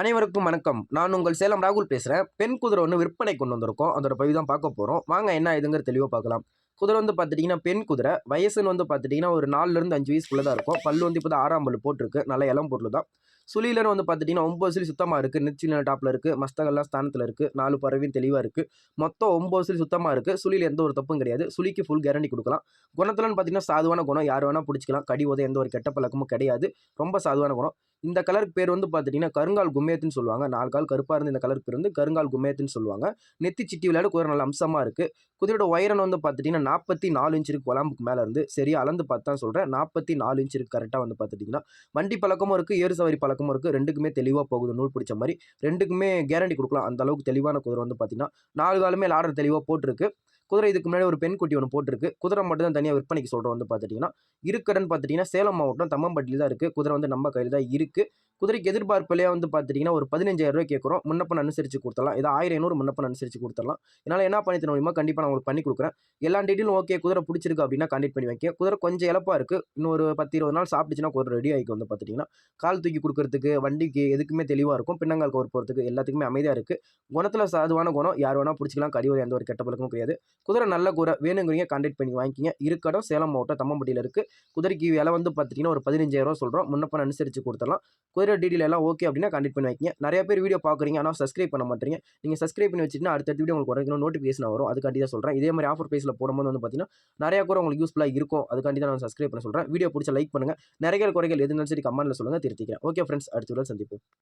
அனைவருக்கும் வணக்கம். நான் உங்கள் சேலம் ராகுல் பேசுகிறேன் பெண் குதிரை ஒன்று விற்பனை கொண்டு வந்திருக்கோம். அதோட பதிவு தான் பார்க்க போகிறோம் வாங்க என்ன இதுங்கிற தெளிவாக பார்க்கலாம். குதிரை வந்து பார்த்துட்டிங்கன்னா பெண் குதிரை. வயசுன்னு வந்து பார்த்துட்டிங்கன்னா ஒரு நாலுலேருந்து அஞ்சு வயசுக்குள்ளே தான் இருக்கும். பல்லு வந்து இப்போ தான் ஆறாம் பல்லு போட்டிருக்கு. நல்ல இளம் பொருள் தான். சுழிலன்னு வந்து பார்த்துட்டிங்கன்னா ஒம்பது சுழி சுத்தமாக இருக்குது நெச்சில டாப்பில் இருக்குது மஸ்தகல்லாம் ஸ்தானத்தில் இருக்குது நாலு பறவையும் தெளிவாக இருக்குது மொத்தம் ஒம்பது சுழி சுத்தமாக இருக்குது சுழியில் எந்த ஒரு தப்பும் கிடையாது. சுழிக்கு ஃபுல் கேரண்டி கொடுக்கலாம். குணத்துலன்னு பார்த்தீங்கன்னா சாதுவான குணம் யார் வேணால் பிடிச்சிக்கலாம். கடி உதவி எந்த ஒரு கெட்ட பழக்கமும் கிடையாது. ரொம்ப சாதுவான குணம். இந்த கலருக்கு பேர் வந்து பார்த்துட்டிங்கன்னா கருங்கால் கும்மேத்துன்னு சொல்லுவாங்க. நாலு கால் கருப்பாக இருந்து இந்த கலருக்கு பேர் வந்து கருங்கால் கும்மேத்துன்னு சொல்லுவாங்க. நெத்தி சிட்டி விளையாட குதிரை நல்ல அம்சமாக இருக்குது குதிரையோட உயரம் வந்து பார்த்துட்டிங்கன்னா நாற்பத்தி நாலு இன்ச் இருக்கு குழம்புக்கு மேலே இருந்து. சரியாக அளந்து பார்த்து தான் சொல்கிறேன் நாற்பத்தி நாலு இன்ச் இருக்கு கரெக்டாக வந்து பார்த்துட்டிங்கன்னா வண்டி பழக்கமும் இருக்குது ஏறு சவாரி பழக்கமும் இருக்குது ரெண்டுக்குமே தெளிவாக போகுது நூல் பிடிச்ச மாதிரி. ரெண்டுக்குமே கேரண்டி கொடுக்கலாம். அந்த அளவுக்கு தெளிவான குதிரை வந்து பார்த்திங்கன்னா நாலு காலுமே லாடர் தெளிவாக போட்டிருக்கு. குதிரை இதுக்கு முன்னாடி ஒரு பெண் குட்டி ஒன்று போட்டிருக்கு. குதிரை மட்டும் தான் தனியாக விற்பனைக்கு சொல்கிறோம் வந்து பார்த்துட்டிங்கன்னா இருக்கடன் பார்த்துட்டிங்கன்னா சேலம் மாவட்டம் தம்மம்பட்டியில் தான் இருக்குது குதிரை வந்து நம்ம கையில் தான் இருக்குது குதிரைக்கு எதிர்பார்ப்பிலேயே வந்து பார்த்துட்டிங்கன்னா ஒரு பதினஞ்சாயிரம் ரூபாய் கேட்குறோம். முன்னப்பன் அனுசரித்து கொடுத்துடலாம். ஏதோ ஆயிரம் ஐநூறு முன்னப்பன் அனுசரித்து கொடுத்துடலாம். என்னால் என்ன பண்ணி தர முடியுமோ கண்டிப்பாக நான் உங்களுக்கு பண்ணி கொடுக்குறேன். எல்லா டீட்டெயிலும் ஓகே குதிரை பிடிச்சிருக்கு அப்படின்னா கண்டக்ட் பண்ணி வைக்க குதிரை கொஞ்சம் இழப்பாக இருக்குது இன்னொரு பத்து இருபது நாள் சாப்பிட்டுச்சுன்னா குதிரை ரெடி ஆகிக்கு வந்து பார்த்துட்டிங்கன்னா கால் தூக்கி கொடுக்குறதுக்கு வண்டிக்கு எதுக்குமே தெளிவாக இருக்கும். பின்னங்கால் கவர் போகிறதுக்கு எல்லாத்துக்குமே அமைதியாக இருக்குது குணத்தில் சாதுவான குணம். யார் வேணால் பிடிச்சிக்கலாம். கழிவு எந்த ஒரு கெட்ட பழக்கமும் கிடையாது. குதிரை நல்ல குதிரை வேணுங்கிறீங்க கான்டாக்ட் பண்ணி வாங்கிக்கிங்க. இருக்கடம் சேலம் மாவட்டம் தம்மம்பட்டியில் இருக்குது குதிரைக்கு விலை வந்து பார்த்துட்டிங்கன்னா ஒரு பதினஞ்சாயிரம் சொல்கிறோம் முன்னப்பன் அனுசரித்து கொடுத்துடலாம். குதிரை டீட்டெயில் எல்லாம் ஓகே அப்படின்னா கான்டாக்ட் பண்ணி வைக்கிங்க நிறைய பேர் வீடியோ பார்க்குறீங்க ஆனால் சப்ஸ்கிரைப் பண்ண மாட்டீங்க. நீங்கள் சப்ஸ்கிரைப் பண்ணி வச்சுட்டு அடுத்த வீடியோ உங்களுக்கு உடனே நோட்டிஃபிகேஷன் வரும். அதுக்காண்டி தான் சொல்கிறேன் இதே மாதிரி ஆஃபர் ப்ரைஸில் போடும்போது வந்து பார்த்தீங்கன்னா நிறைய கூட உங்களுக்கு யூஸ்ஃபுல்லாக இருக்கும். அதுக்காண்டி தான் நான் சப்ஸ்கிரைப் பண்ண சொல்கிறேன் வீடியோ பிடிச்ச லைக் பண்ணுங்கள் நிறைய குறைகள் எதுனாலும் சரி கமெண்ட்டில் சொல்லுங்கள் திருத்திக்கிறேன். ஓகே ஃப்ரெண்ட்ஸ் அடுத்த வீடியோ சந்திப்போம்.